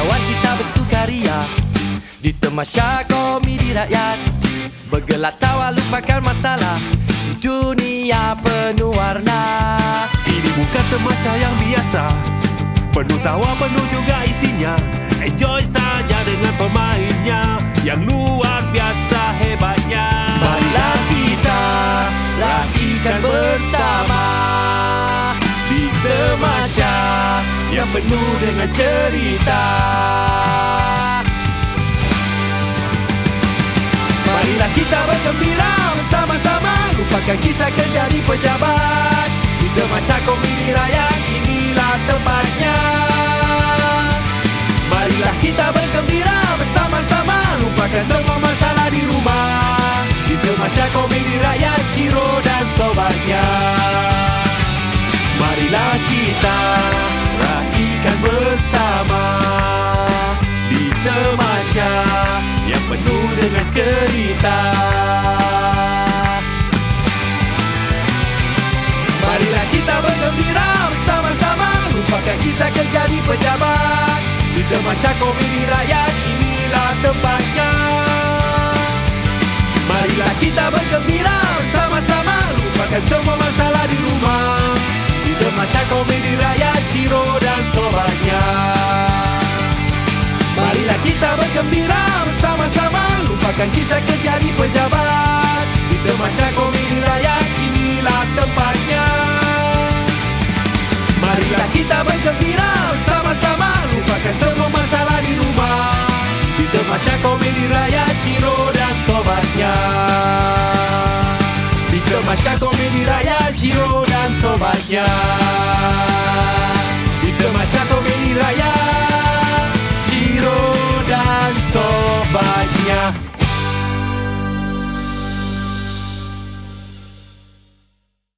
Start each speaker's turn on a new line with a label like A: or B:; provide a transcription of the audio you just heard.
A: Kawan kita bersukaria. Di temasya komedi rakyat Bergelak tawa lupakan masalah. Di dunia penuh warna.
B: Ini bukan temasya yang biasa. Penuh tawa penuh juga isinya. Enjoy saja dengan pemainnya. Yang
A: lupa yang penuh dengan cerita. Marilah kita bergembira bersama-sama. Lupakan kisah kerja di pejabat. Di Tamasya Komedi Rakyat inilah tempatnya. Marilah kita bergembira bersama-sama. Lupakan semua masalah di rumah. Di Tamasya Komedi Rakyat Shiro dan sobatnya penuh dengan cerita. Marilah kita bergembira bersama-sama Lupakan kisah kerja di pejabat. Di Tamasya Komedi Rakyat inilah tempatnya. Marilah kita bergembira bersama-sama Lupakan semua masalah di rumah. Di Tamasya Komedi Rakyat Lupakan kisah kerja di pejabat Di Tamasya Komedi Rakyat inilah tempatnya. Marilah kita bergembira bersama-sama Lupakan semua masalah di rumah. Di Tamasya Komedi Rakyat Shiro dan sobatnya. Di Tamasya Komedi Rakyat Shiro dan sobatnya